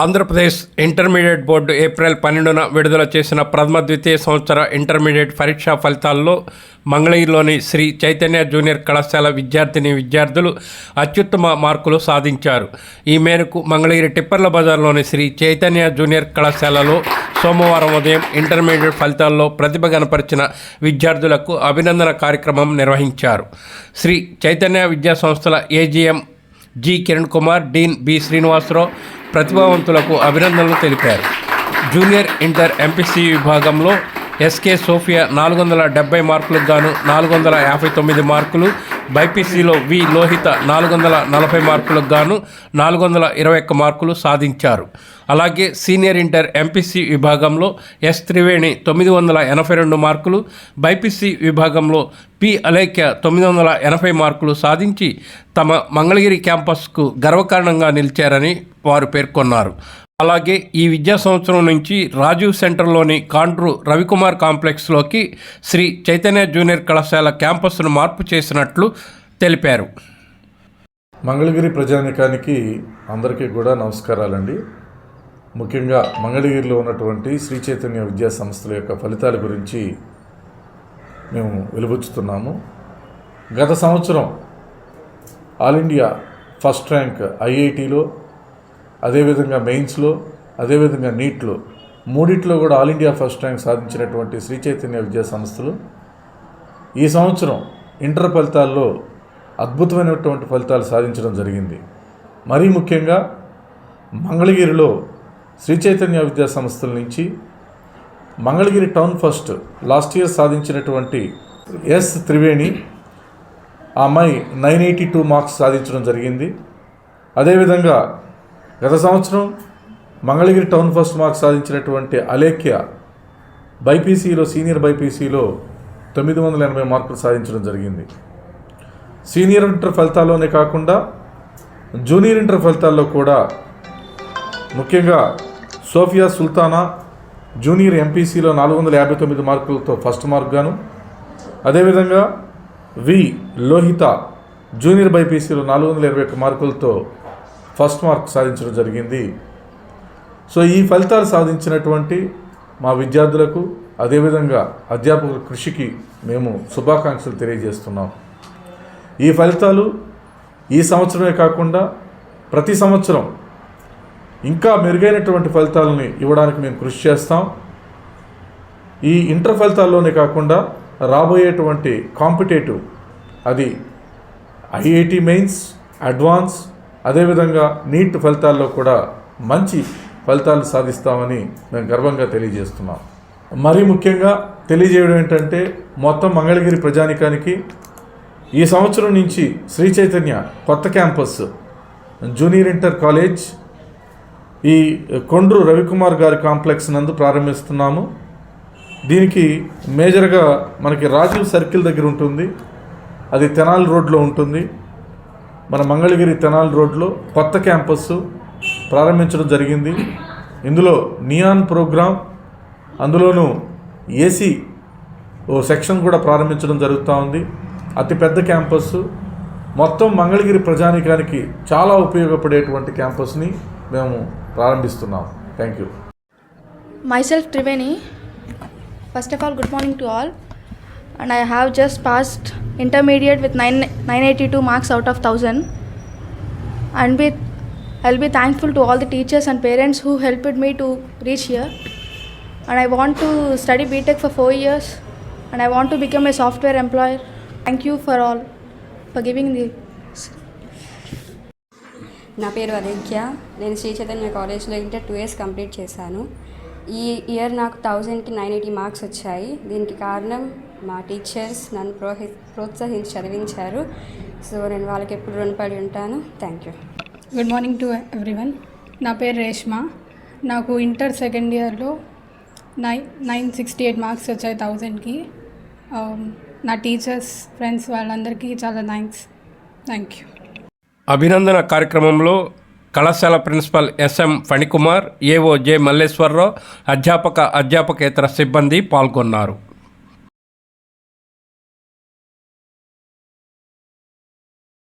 Andhra Pradesh intermediate board April పన్నెండున విడుదల చేసిన ప్రథమ ద్వితీయ సంవత్సర ఇంటర్మీడియట్ పరీక్షా ఫలితాల్లో మంగళగిరిలోని శ్రీ చైతన్య జూనియర్ కళాశాల విద్యార్థిని విద్యార్థులు అత్యుత్తమ మార్కులు సాధించారు. ఈ మేరకు మంగళగిరి టిప్పర్ల బజార్లోని శ్రీ చైతన్య జూనియర్ కళాశాలలో సోమవారం ఉదయం ఇంటర్మీడియట్ ఫలితాల్లో ప్రతిభ కనపరిచిన విద్యార్థులకు అభినందన కార్యక్రమం నిర్వహించారు. శ్రీ చైతన్య విద్యా సంస్థల AGM G Kiran Kumar dean B Srinivasarao ప్రతిభావంతులకు అభినందనలు తెలిపారు. జూనియర్ ఇంటర్ ఎంపీసీ విభాగంలో ఎస్కే సోఫియా నాలుగు వందల డెబ్బై మార్కులకు గాను నాలుగు వందల యాభై తొమ్మిది మార్కులు బైపీసీలో వి లోహిత నాలుగు వందల నలభై మార్కులకు గాను నాలుగు వందల ఇరవై ఒక్క మార్కులు సాధించారు. అలాగే సీనియర్ ఇంటర్ ఎంపీసీ విభాగంలో ఎస్ త్రివేణి తొమ్మిది వందల ఎనభై రెండు మార్కులు బైపీసీ విభాగంలో పి అలేఖ్య తొమ్మిది వందల ఎనభై మార్కులు సాధించి తమ మంగళగిరి క్యాంపస్కు గర్వకారణంగా నిలిచారని వారు పేర్కొన్నారు. అలాగే ఈ విద్యా సంవత్సరం నుంచి రాజీవ్ సెంటర్లోని కాండ్రు రవికుమార్ కాంప్లెక్స్లోకి శ్రీ చైతన్య జూనియర్ కళాశాల క్యాంపస్ను మార్పు చేసినట్లు తెలిపారు. మంగళగిరి ప్రజానికానికి అందరికీ కూడా నమస్కారాలండి. ముఖ్యంగా మంగళగిరిలో ఉన్నటువంటి శ్రీ చైతన్య విద్యా సంస్థల యొక్క ఫలితాల గురించి మేము వెలుబుచ్చుతున్నాము గత సంవత్సరం ఆల్ ఇండియా ఫస్ట్ ర్యాంక్ ఐఐటిలో అదేవిధంగా మెయిన్స్లో అదేవిధంగా నీట్లో. మూడిట్లో కూడా ఆల్ ఇండియా ఫస్ట్ ర్యాంక్ సాధించినటువంటి శ్రీ చైతన్య విద్యా సంస్థలు. ఈ సంవత్సరం ఇంటర్ ఫలితాల్లో అద్భుతమైనటువంటి ఫలితాలు సాధించడం జరిగింది. మరీ ముఖ్యంగా మంగళగిరిలో శ్రీ చైతన్య విద్యా సంస్థల నుంచి Mangalagiri town first last year సాధించినటువంటి ఎస్ త్రివేణి ఆ అమ్మాయి నైన్ ఎయిటీ టూ మార్క్స్ సాధించడం జరిగింది. అదేవిధంగా గత సంవత్సరం మంగళగిరి టౌన్ ఫస్ట్ మార్క్ సాధించినటువంటి అలేఖ్య బైపీసీలో సీనియర్ బైపీసీలో తొమ్మిది వందల ఎనభై మార్కులు సాధించడం జరిగింది. సీనియర్ ఇంటర్ ఫలితాల్లోనే కాకుండా జూనియర్ ఇంటర్ ఫలితాల్లో కూడా ముఖ్యంగా సోఫియా సుల్తానా జూనియర్ ఎంపీసీలో నాలుగు వందల యాభై తొమ్మిది మార్కులతో ఫస్ట్ మార్క్ గాను అదేవిధంగా వి లోహిత జూనియర్ బైపీసీలో నాలుగు వందల ఇరవై ఒక్క మార్కులతో ఫస్ట్ మార్క్ సాధించడం జరిగింది. సో ఈ ఫలితాలు సాధించినటువంటి మా విద్యార్థులకు అదేవిధంగా అధ్యాపకుల కృషికి మేము శుభాకాంక్షలు తెలియజేస్తున్నాం. ఈ ఫలితాలు ఈ సంవత్సరమే కాకుండా ప్రతి సంవత్సరం ఇంకా మెరుగైనటువంటి ఫలితాలని ఇవ్వడానికి మేము కృషి చేస్తాం. ఈ ఇంటర్ ఫలితాల్లోనే కాకుండా రాబోయేటువంటి కాంపిటేటివ్ అది ఐఐటి మెయిన్స్ అడ్వాన్స్ అదేవిధంగా నీట్ ఫలితాల్లో కూడా మంచి ఫలితాలు సాధిస్తామని మేము గర్వంగా తెలియజేస్తున్నాం. మరీ ముఖ్యంగా తెలియజేయడం ఏంటంటే మొత్తం మంగళగిరి ప్రజానికానికి ఈ సంవత్సరం నుంచి శ్రీ చైతన్య కొత్త క్యాంపస్ జూనియర్ ఇంటర్ కాలేజ్ ఈ కొండ్రు రవికుమార్ గారి కాంప్లెక్స్ నందు ప్రారంభిస్తున్నాము. దీనికి మేజర్గా మనకి రాజీవ్ సర్కిల్ దగ్గర ఉంటుంది. అది తెనాలి రోడ్లో ఉంటుంది. మన మంగళగిరి తెనాలి రోడ్లో కొత్త క్యాంపస్ ప్రారంభించడం జరిగింది. ఇందులో నియాన్ ప్రోగ్రామ్ అందులోనూ ఏసీ ఓ సెక్షన్ కూడా ప్రారంభించడం జరుగుతూ ఉంది. అతిపెద్ద క్యాంపస్ మొత్తం మంగళగిరి ప్రజానికానికి చాలా ఉపయోగపడేటువంటి క్యాంపస్ని మేము ప్రారంభిస్తున్నాం. Thank you Myself Triveni first of all good morning to all and I have just passed intermediate with nine nine eighty two marks out of thousand and be I'll be thankful to all the teachers and parents who helped me to reach here and I want to study BTech for four years and I want to become a software employer thank you for all for giving the నా పేరు అదిత్య నేను శ్రీ చైతన్య కాలేజ్లో inter two years complete చేశాను. ఈ year నాకు థౌజండ్కి nine eighty marks వచ్చాయి. దీనికి కారణం మా టీచర్స్ నన్ను ప్రోహి ప్రోత్సహించి చదివించారు. సో నేను వాళ్ళకి ఎప్పుడు రుణపడి ఉంటాను. Thank you good morning to everyone నా పేరు రేష్మ. నాకు ఇంటర్ సెకండ్ ఇయర్లో nine nine sixty eight marks వచ్చాయి థౌజండ్కి నా టీచర్స్ ఫ్రెండ్స్ వాళ్ళందరికీ చాలా థ్యాంక్స్ థ్యాంక్ యూ అభినందన కార్యక్రమంలో కళాశాల principal S M Phanikumar A O J Malleswararao అధ్యాపక అధ్యాపకేతర సిబ్బంది పాల్గొన్నారు.